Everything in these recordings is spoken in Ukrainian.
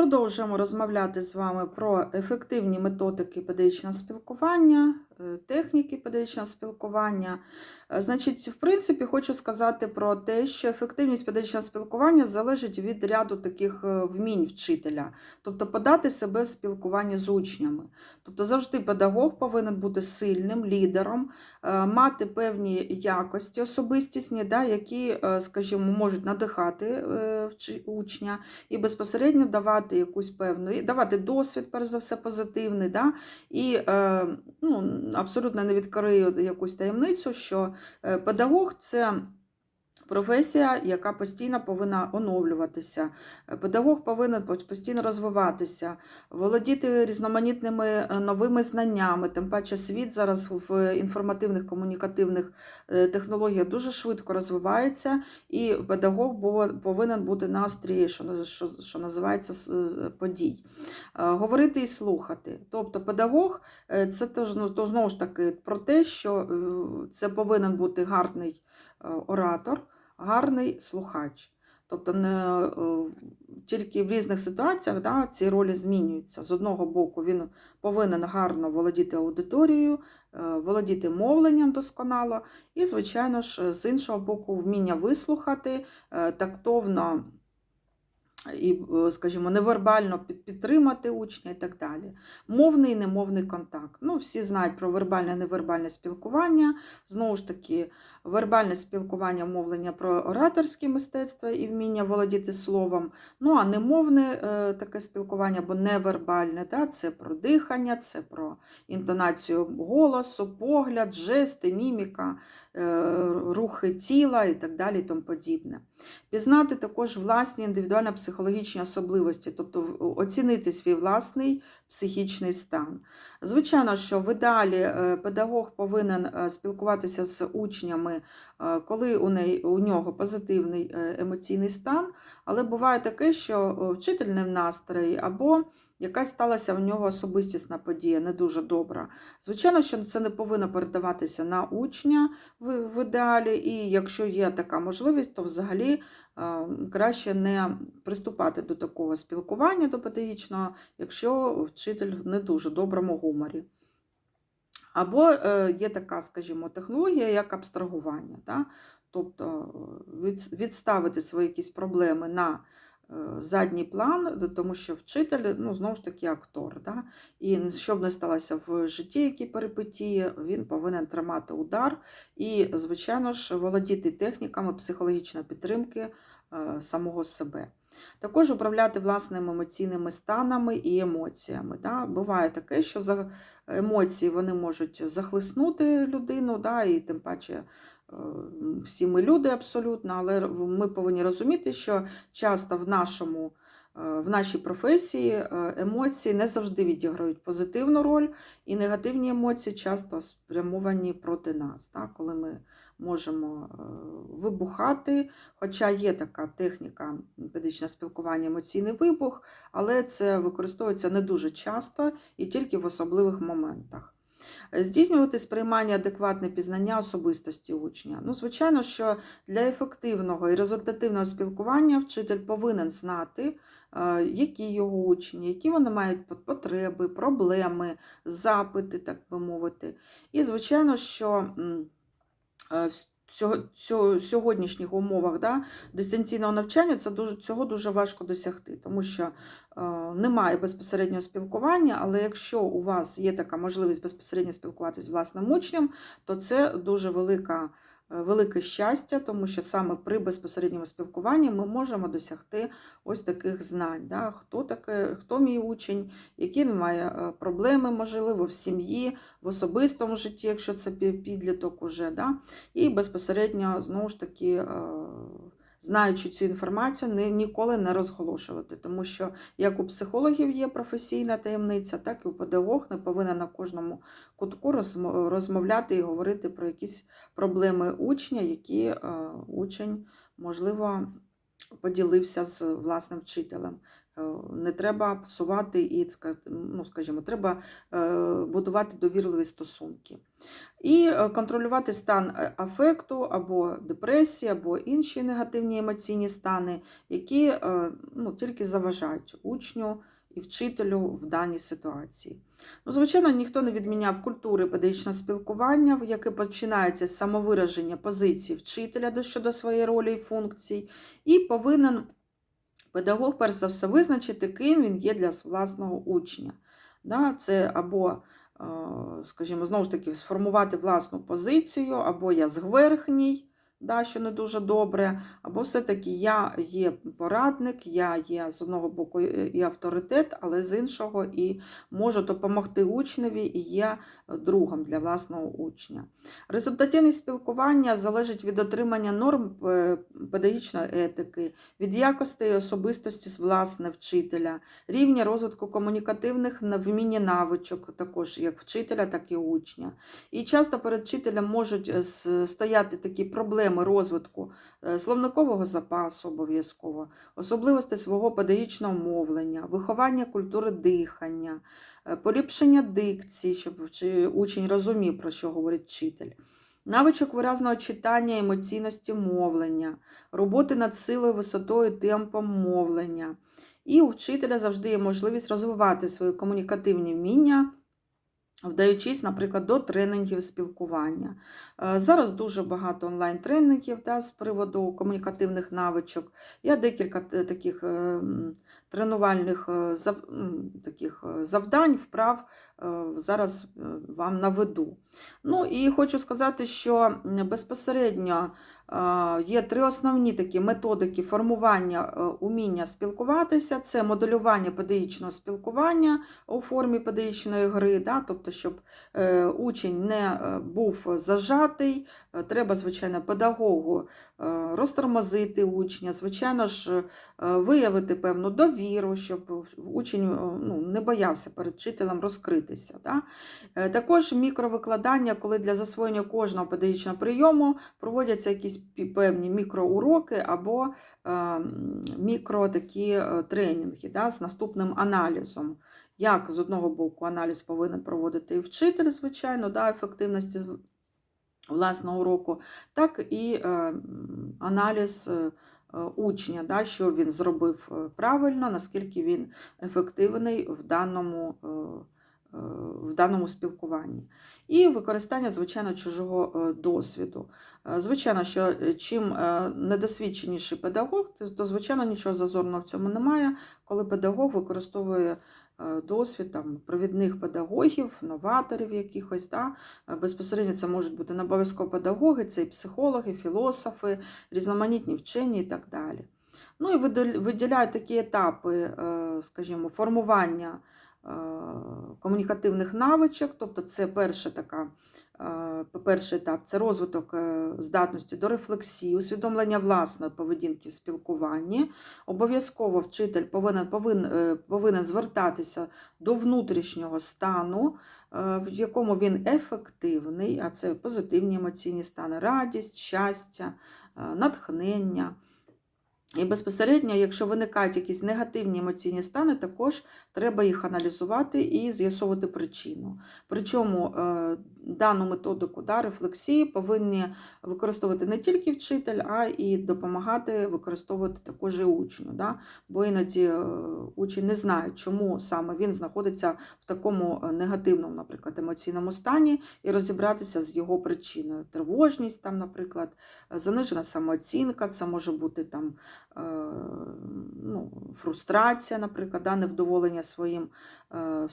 Продовжуємо розмовляти з вами про ефективні методики педагогічного спілкування, е, техніки педагогічного спілкування. Е, Значить, в принципі, хочу сказати про те, що ефективність педагогічного спілкування залежить від ряду таких е, вмінь вчителя, тобто подати себе в спілкуванні з учнями. Тобто завжди педагог повинен бути сильним лідером, мати певні якості особистісні, да, які, скажімо, можуть надихати учня і безпосередньо давати якусь певну, і давати досвід, перш за все, позитивний. Да? І е, ну, абсолютно не відкрию якусь таємницю, що е, педагог це. Професія, яка постійно повинна оновлюватися. Педагог повинен постійно розвиватися, володіти різноманітними е, новими знаннями. Тим паче світ зараз в інформативних комунікативних е, технологіях дуже швидко розвивається, і педагог повинен бути на острії, що, що, що називається подій. Е, Говорити і слухати. Тобто педагог це ну, то знову ж таки про те, що це повинен бути гарний оратор, гарний слухач. Тобто не е, тільки в різних ситуаціях да, ці ролі змінюються. З одного боку, він повинен гарно володіти аудиторією, е, володіти мовленням досконало, і, звичайно ж, з іншого боку, вміння вислухати, е, тактовно і, скажімо, невербально підтримати учня і так далі. Мовний і немовний контакт. Ну, всі знають про вербальне і невербальне спілкування. Знову ж таки, вербальне спілкування, мовлення про ораторське мистецтво і вміння володіти словом. Ну, а немовне е, таке спілкування або невербальне, да, це про дихання, це про інтонацію голосу, погляд, жести, міміка, е, рухи тіла і так далі і тому подібне. Пізнати також власні індивідуально-психологічні особливості, тобто оцінити свій власний психічний стан. Звичайно, що в ідеалі е, педагог повинен спілкуватися з учнями, е, коли у, неї, у нього позитивний е, емоційний стан, але буває таке, що е, вчитель не в настрої або якась сталася в нього особистісна подія, не дуже добра. Звичайно, що це не повинно передаватися на учня в, ідеалі, і якщо є така можливість, то взагалі краще не приступати до такого спілкування до педагогічного, якщо вчитель в не дуже доброму гуморі. Або е, є така, скажімо, технологія, як абстрагування. Да? Тобто е, відставити свої якісь проблеми на е, задній план, тому що вчитель, ну, знову ж таки, актор. Да? І щоб не сталося в житті, які перипетії, він повинен тримати удар і, звичайно ж, володіти техніками психологічної підтримки самого себе. Також управляти власними емоційними станами і емоціями. Да? Буває таке, що за емоції вони можуть захлиснути людину, да? і тим паче е, всі ми люди абсолютно, але ми повинні розуміти, що часто в нашому. е, В нашій професії е, емоції не завжди відіграють позитивну роль, і негативні емоції часто спрямовані проти нас, так? коли ми можемо е, вибухати. Хоча є така техніка педагогічного спілкування, емоційний вибух, але це використовується не дуже часто і тільки в особливих моментах. Здійснювати сприймання адекватне пізнання особистості учня. Ну, звичайно, що для ефективного і результативного спілкування вчитель повинен знати, е, які його учні, які вони мають потреби, проблеми, запити, так би мовити. І, звичайно, що в цього, цього, сьогоднішніх умовах да, дистанційного навчання це дуже, цього дуже важко досягти, тому що е, немає безпосереднього спілкування, але якщо у вас є така можливість безпосередньо спілкуватися з власним учнем, то це дуже велика, е, велике щастя, тому що саме при безпосередньому спілкуванні ми можемо досягти ось таких знань. Да? Хто, таке, хто мій учень, які він має е, проблеми, можливо, в сім'ї, в особистому житті, якщо це пі- підліток уже. Да? І безпосередньо, знову ж таки, е, знаючи цю інформацію, не, ніколи не розголошувати. Тому що як у психологів є професійна таємниця, так і у педагог не повинен на кожному кутку розмовляти і говорити про якісь проблеми учня, які е, учень, можливо, поділився з власним вчителем. Е, Не треба псувати і, ну, скажімо, треба е, будувати довірливі стосунки. І е, контролювати стан афекту або депресії, або інші негативні емоційні стани, які ну, тільки заважають учню і вчителю в даній ситуації. Ну, звичайно, ніхто не відміняв культури педагогічного спілкування, в яке починається з самовираження позиції вчителя щодо своєї ролі і функцій, і повинен педагог, перш за все, визначити, ким він є для власного учня. Да, це або, е, скажімо, знову ж таки, сформувати власну позицію, або я зверхній, да, що не дуже добре, або все-таки я є порадник, я є з одного боку і авторитет, але з іншого і можу допомогти учневі і є другом для власного учня. Результативність спілкування залежить від дотримання норм е, педагогічної етики, від якості і особистості з власне вчителя, рівня розвитку комунікативних і навичок, також як вчителя, так і учня. І часто перед вчителем можуть е, стояти такі проблеми розвитку е, словникового запасу обов'язково, особливості свого педагогічного мовлення, виховання культури дихання, е, поліпшення дикції, щоб учень розумів, про що говорить вчитель. Навичок виразного читання, емоційності мовлення, роботи над силою, висотою, темпом мовлення. І у вчителя завжди є можливість розвивати свої комунікативні вміння, вдаючись, наприклад, до тренінгів спілкування. Е, Зараз дуже багато онлайн-тренінгів да, з приводу комунікативних навичок. Я декілька е, таких е, тренувальних таких завдань, вправ зараз вам наведу. Ну і хочу сказати, що безпосередньо є три основні такі методики формування е, уміння спілкуватися: це моделювання педагогічного спілкування у формі педагогічної гри, да, тобто, щоб е, учень не е, був зажатий, е, треба, звичайно, педагогу е, розтормозити учня, звичайно ж, е, виявити певну довіру, щоб учень е, ну, не боявся перед вчителем розкритися. Да? Е, Також мікровикладання, коли для засвоєння кожного педагогічного прийому проводяться якісь пі- певні мікроуроки або е, мікро такі е, тренінги да, з наступним аналізом. Як з одного боку аналіз повинен проводити і вчитель, звичайно, да, ефективності власного уроку, так і е, аналіз е, учня, да, що він зробив е, правильно, наскільки він ефективний в даному, в даному спілкуванні. І використання, звичайно, чужого е, досвіду. Е, Звичайно, що е, чим е, недосвідченіший педагог, то, звичайно, нічого зазорного в цьому немає, коли педагог використовує е, досвід там, провідних педагогів, новаторів якихось. Да? Е, Безпосередньо це можуть бути не обов'язково педагоги, це і психологи, філософи, різноманітні вчені і так далі. Ну і виділяють такі етапи, е, скажімо, формування е, комунікативних навичок, тобто це перша така. е, Перший етап це розвиток е, здатності до рефлексії, усвідомлення власної поведінки в спілкуванні. Обов'язково вчитель повинен, повинен, е, повинен звертатися до внутрішнього стану, е, в якому він ефективний, а це позитивні емоційні стани, радість, щастя, е, натхнення. І безпосередньо, якщо виникають якісь негативні емоційні стани, також треба їх аналізувати і з'ясовувати причину. Причому е, дану методику да, рефлексії повинні використовувати не тільки вчитель, а і допомагати використовувати також і учню. Да? Бо іноді е, учень не знає, чому саме він знаходиться в такому е, негативному, наприклад, емоційному стані, і розібратися з його причиною. Тривожність, там, наприклад, занижена самооцінка, це може бути там ну, фрустрація, наприклад, да, невдоволення своїм е,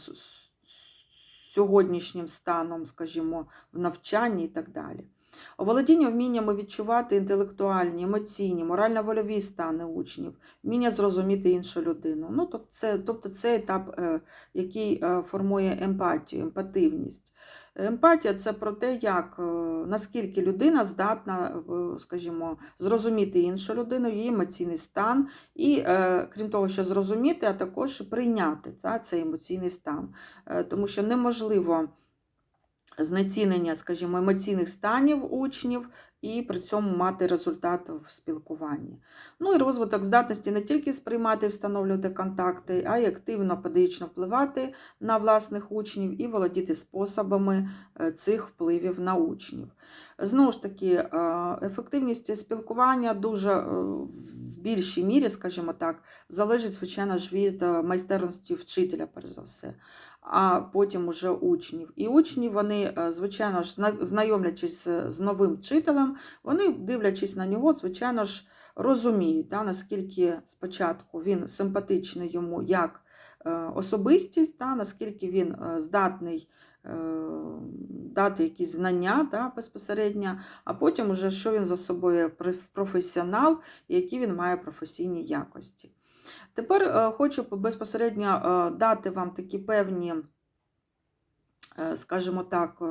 сьогоднішнім станом, скажімо, в навчанні і так далі. Оволодіння вміннями відчувати інтелектуальні, емоційні, морально-вольові стани учнів, вміння зрозуміти іншу людину. Ну, тобто, це, тобто це етап, е, який е, формує емпатію, емпативність. Емпатія це про те, як, е, наскільки людина здатна, скажімо, зрозуміти іншу людину, її емоційний стан, і, е, крім того, що зрозуміти, а також прийняти та, цей емоційний стан. Е, Тому що неможливо знецінення, скажімо, емоційних станів учнів і при цьому мати результат в спілкуванні. Ну і розвиток здатності не тільки сприймати і встановлювати контакти, а й активно педагогічно впливати на власних учнів і володіти способами е, цих впливів на учнів. Знову ж таки, е, ефективність спілкування дуже е, в більшій мірі, скажімо так, залежить, звичайно ж, від майстерності вчителя, перш за все, а потім уже учнів. І учні, вони, е, звичайно ж, зна- знайомлячись з- новим вчителем, вони, дивлячись на нього, звичайно ж, розуміють, да, наскільки спочатку він симпатичний йому як е, особистість, да, наскільки він е, здатний дати якісь знання да, безпосередньо, а потім уже що він за собою про- професіонал, які він має професійні якості. Тепер е, хочу безпосередньо е, дати вам такі певні, е, скажімо так,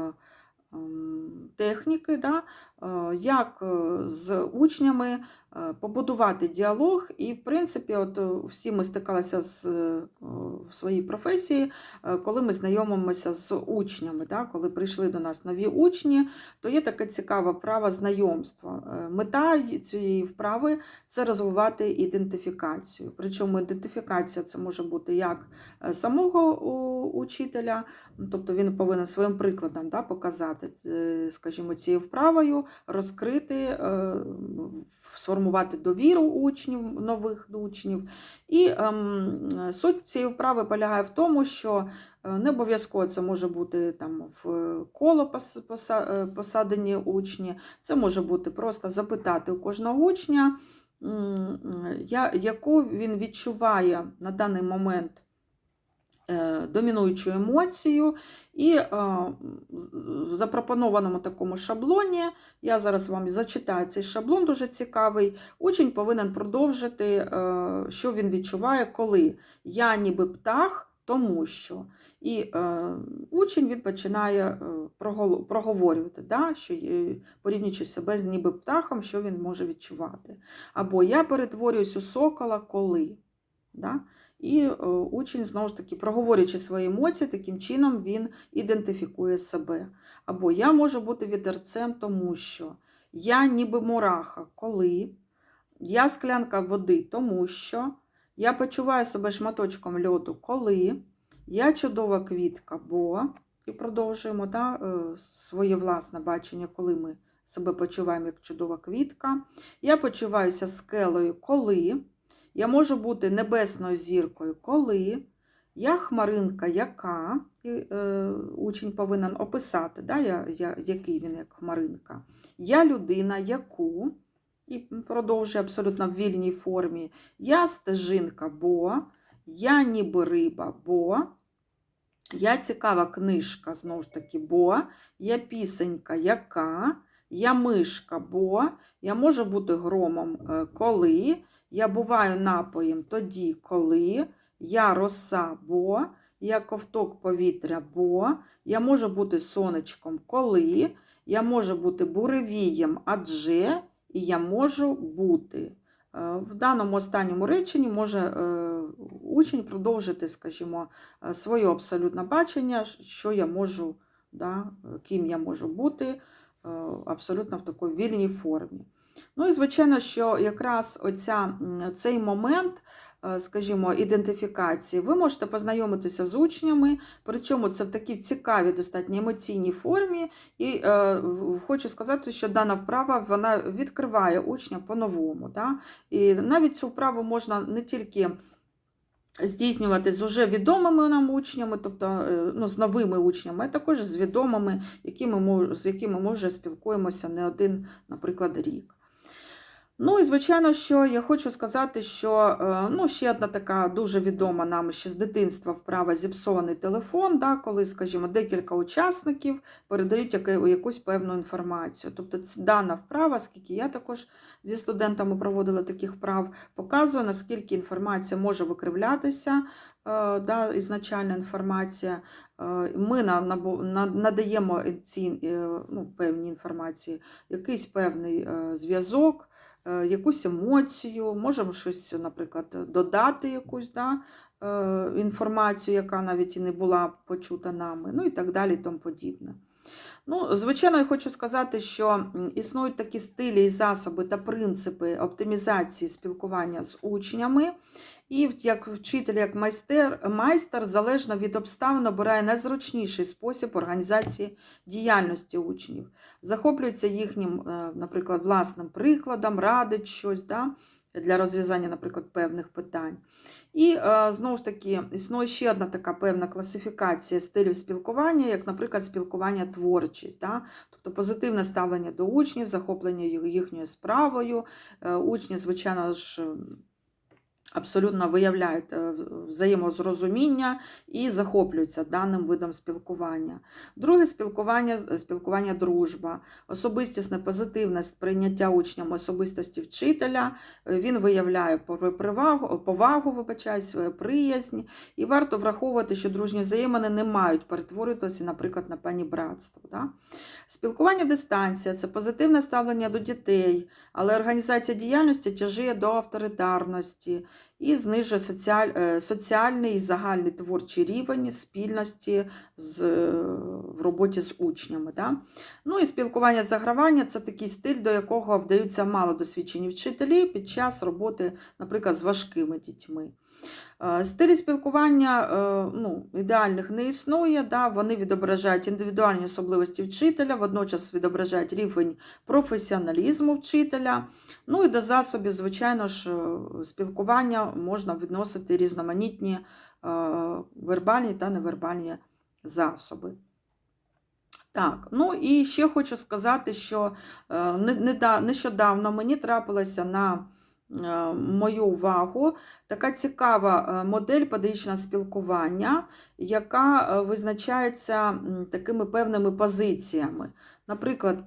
техніки, да, е, як е, з учнями е, побудувати діалог. І, в принципі, от всі ми стикалися з, в своїй професії, коли ми знайомимося з учнями. Да, коли прийшли до нас нові учні, то є таке цікаве право знайомства. Мета цієї вправи це розвивати ідентифікацію. Причому ідентифікація це може бути як самого учителя, тобто він повинен своїм прикладом да, показати, е, скажімо, цією вправою, розкрити, е, сформувати довіру учнів, нових учнів. І ем, суть цієї вправи полягає в тому, що е, не обов'язково це може бути там в коло пос- поса- посадені учні, це може бути просто запитати у кожного учня, яку він відчуває на даний момент домінуючу емоцію. І е, в запропонованому такому шаблоні, я зараз вам зачитаю цей шаблон, дуже цікавий. Учень повинен продовжити, е, що він відчуває, коли я ніби птах, тому що. І е, учень він починає проговорювати, да, що порівнюючи себе з ніби птахом, що він може відчувати. Або я перетворююсь у сокола, коли. Да? І е, учень, знову ж таки, проговорюючи свої емоції, таким чином він ідентифікує себе. Або я можу бути вітерцем, тому що я ніби мураха, коли? Я склянка води, тому що я почуваю себе шматочком льоду, коли? Я чудова квітка, бо? І продовжуємо да, е, своє власне бачення, коли ми себе почуваємо як чудова квітка. Я почуваюся скелею, коли. Я можу бути небесною зіркою, коли я хмаринка, яка е, учень повинен описати, да, я, я, який він як хмаринка. Я людина, яку, і продовжує абсолютно в вільній формі. Я стежинка, бо я ніби риба, бо я цікава книжка, знову ж таки, бо я пісенька, яка, я мишка, бо я можу бути громом, е, коли. Я буваю напоєм тоді, коли я роса, бо я ковток повітря, бо я можу бути сонечком, коли я можу бути буревієм, адже і я можу бути. Е, В даному останньому реченні може е, учень продовжити, скажімо, е, своє абсолютне бачення, що я можу, да, ким я можу бути, абсолютно в такій вільній формі. Ну і звичайно, що якраз оця, цей момент, е, скажімо, ідентифікації, ви можете познайомитися з учнями, причому це в такій цікавій, достатньо емоційній формі. І е, хочу сказати, що дана вправа вона відкриває учня по-новому. Да? І навіть цю вправу можна не тільки здійснювати з уже відомими нам учнями, тобто е, ну, з новими учнями, а також з відомими, якими ми, з якими ми вже спілкуємося не один, наприклад, рік. Ну і звичайно, що я хочу сказати, що е, ну, ще одна така дуже відома нам ще з дитинства вправа зіпсований телефон, да, коли, скажімо, декілька учасників передають якусь певну інформацію. Тобто дана вправа, скільки я також зі студентами проводила таких вправ, показує, наскільки інформація може викривлятися, е, да, ізначальна інформація. Е, Ми на- надаємо ці ну, певні інформації, якийсь певний зв'язок якусь емоцію, можемо щось, наприклад, додати якусь да, е, інформацію, яка навіть і не була почута нами, ну і так далі, і тому подібне. Ну, звичайно, я хочу сказати, що існують такі стилі і засоби та принципи оптимізації спілкування з учнями. І як вчитель, як майстер, майстер залежно від обставин обирає найзручніший спосіб організації діяльності учнів, захоплюється їхнім, е, наприклад, власним прикладом, радить щось да, для розв'язання, наприклад, певних питань. І е, знову ж таки існує ще одна така певна класифікація стилів спілкування, як, наприклад, спілкування творчість. Да? Тобто позитивне ставлення до учнів, захоплення їхньою справою. Е, Учні, звичайно ж, абсолютно виявляють е, взаємозрозуміння і захоплюються даним видом спілкування. Друге спілкування спілкування дружба, особистісне позитивне сприйняття учням особистості вчителя. Е, Він виявляє привагу, повагу, вибачаюсь, е, приязнь. І варто враховувати, що дружні взаємини не мають перетворюватися, наприклад, на панібратство. Да? Спілкування дистанція це позитивне ставлення до дітей, але організація діяльності тяжіє до авторитарності і знижує соціаль, е, соціальний і загальний творчий рівень спільності з, е, в роботі з учнями. Да? Ну і спілкування загравання це такий стиль, до якого вдаються малодосвідчені вчителі під час роботи, наприклад, з важкими дітьми. Е, Стилі спілкування е, ну, ідеальних не існує, да? вони відображають індивідуальні особливості вчителя, водночас відображають рівень професіоналізму вчителя. Ну і до засобів, звичайно ж, е, спілкування можна відносити різноманітні вербальні та невербальні засоби. Так, ну і ще хочу сказати, що нещодавно мені трапилася на мою увагу така цікава е, модель педагогічного спілкування, яка е, визначається такими певними позиціями. Наприклад,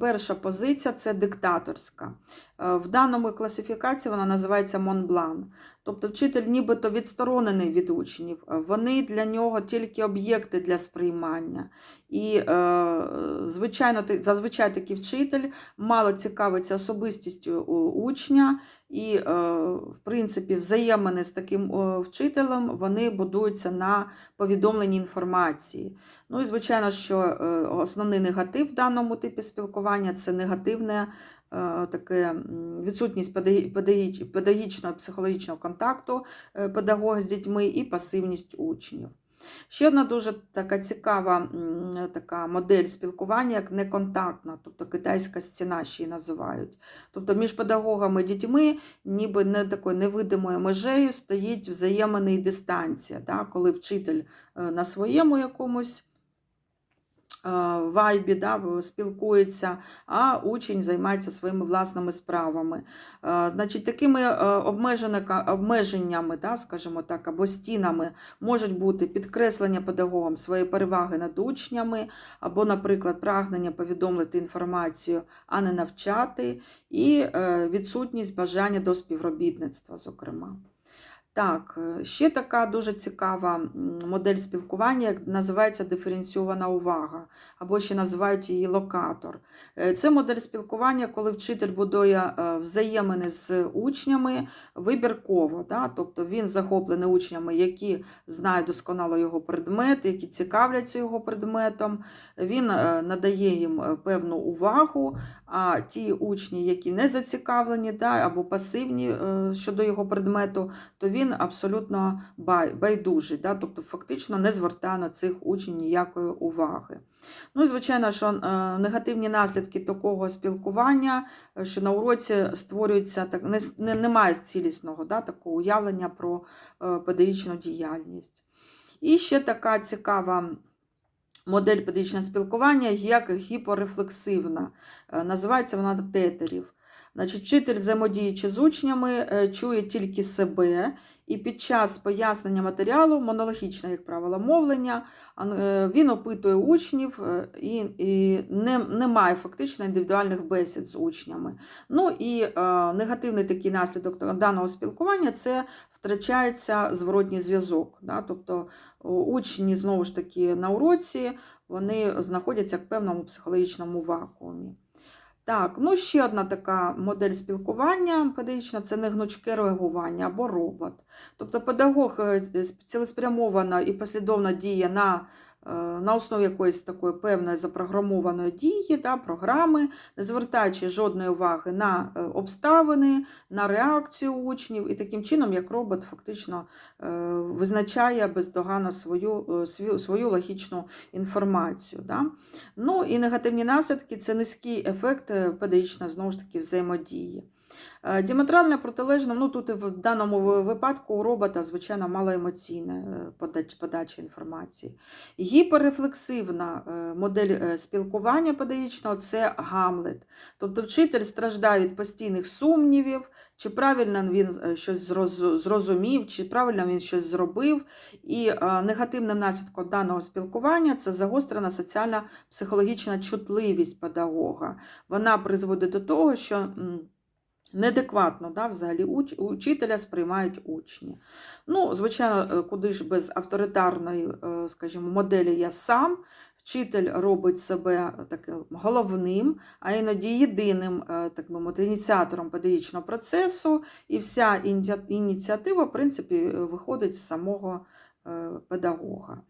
перша позиція це диктаторська. Е, В даному класифікації вона називається Монблан. Тобто вчитель нібито відсторонений від учнів, е, вони для нього тільки об'єкти для сприймання. І, е, звичайно, зазвичай такий вчитель мало цікавиться особистістю учня, і, е, в принципі, взаємини з таким е, вчителем вони будуються на повідомленні інформації. Ну і звичайно, що е, основний негатив в даному типі спілкування це негативне е, таке відсутність педагогічного психологічного контакту е, педагога з дітьми і пасивність учнів. Ще одна дуже така цікава така модель спілкування, як неконтактна, тобто китайська стіна ще й називають. Тобто між педагогами і дітьми ніби не такою невидимою межею стоїть взаємини і дистанція, да? коли вчитель е, на своєму якомусь е, вайбі да, спілкується, а учень займається своїми власними справами. Е, Значить, такими е, обмеженнями, да, скажімо так, або стінами можуть бути підкреслення педагогом своєї переваги над учнями, або, наприклад, прагнення повідомити інформацію, а не навчати, і е, відсутність бажання до співробітництва, зокрема. Так, е, ще така дуже цікава модель спілкування, як називається диференційована увага, або ще називають її локатор. Е, Це модель спілкування, коли вчитель будує е, взаємини з учнями вибірково. Да? Тобто він захоплений учнями, які знають досконало його предмет, які цікавляться його предметом. Він надає їм певну увагу, а ті учні, які не зацікавлені да, або пасивні щодо його предмету, то він абсолютно байдужий, да, тобто фактично не звертає на цих учнів ніякої уваги. Ну і звичайно, що е, негативні наслідки такого спілкування, е, що на уроці створюється так, не, не, немає цілісного да, такого уявлення про е, педагогічну діяльність. І ще така цікава модель педагогічного спілкування, як гіперрефлексивна. Е, Називається вона тетерів. Значить, вчитель, взаємодіючи з учнями, е, чує тільки себе, і під час пояснення матеріалу, монологічне, як правило, мовлення, е, він опитує учнів е, і, і не, не має фактично індивідуальних бесід з учнями. Ну і е, негативний такий наслідок даного спілкування це втрачається зворотній зв'язок. Да? Тобто учні знову ж таки на уроці вони знаходяться в певному психологічному вакуумі. Так, ну ще одна така модель спілкування педагогічна це негнучке реагування або робот. Тобто педагог е, цілеспрямовано і послідовно діє на на основі якоїсь такої певної запрограмованої дії, да, програми, не звертаючи жодної уваги на е, обставини, на реакцію учнів, і таким чином, як робот фактично е, визначає бездоганно свою, е, свою, логічну інформацію. Да? Ну і негативні наслідки це низький ефект е, педагогічної знову ж таки взаємодії. Е, Діаметрально протилежно, ну тут в даному випадку у робота, звичайно, малоемоційна е, подача інформації. Гіперрефлексивна е, модель спілкування педагогічного це Гамлет. Тобто вчитель страждає від постійних сумнівів, чи правильно він щось зрозумів, чи правильно він щось зробив. І негативним наслідком даного спілкування це загострена соціальна психологічна чутливість педагога. Вона призводить до того, що неадекватно да, взагалі уч, учителя сприймають учні. Ну, звичайно, е, куди ж без авторитарної, е, скажімо, моделі я сам. Вчитель робить себе таким головним, а іноді єдиним е, так би мовити, ініціатором педагогічного процесу, і вся ініціатива, в принципі, виходить з самого педагога.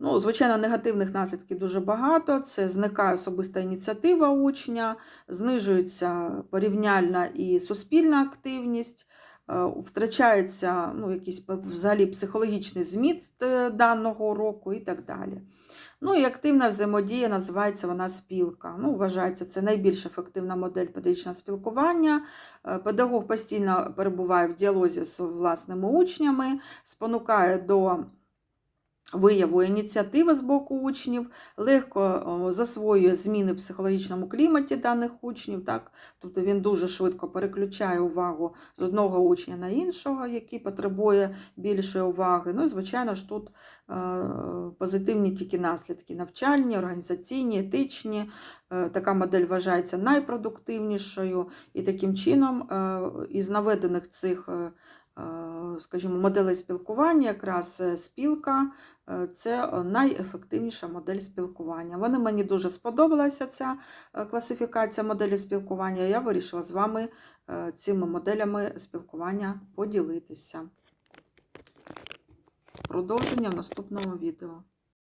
Ну, звичайно, негативних наслідків дуже багато. Це зникає особиста ініціатива учня, знижується порівняльна і суспільна активність, е, втрачається ну, якийсь взагалі психологічний зміст е, даного уроку і так далі. Ну і активна взаємодія називається вона спілка. Ну, вважається, це найбільш ефективна модель педагогічного спілкування. Е, Педагог постійно перебуває в діалозі з власними учнями, спонукає до вияву ініціативи з боку учнів, легко засвоює зміни в психологічному кліматі даних учнів. Так? Тобто він дуже швидко переключає увагу з одного учня на іншого, який потребує більшої уваги. Ну і, звичайно ж, тут е, позитивні тільки наслідки навчальні, організаційні, етичні. Е, Така модель вважається найпродуктивнішою, і таким чином е, із наведених цих, скажімо, моделей спілкування, якраз е, спілка е, це е, найефективніша модель спілкування. Вони мені дуже сподобалася ця е, класифікація моделі спілкування. Я вирішила з вами е, цими моделями спілкування поділитися. Продовження в наступному відео.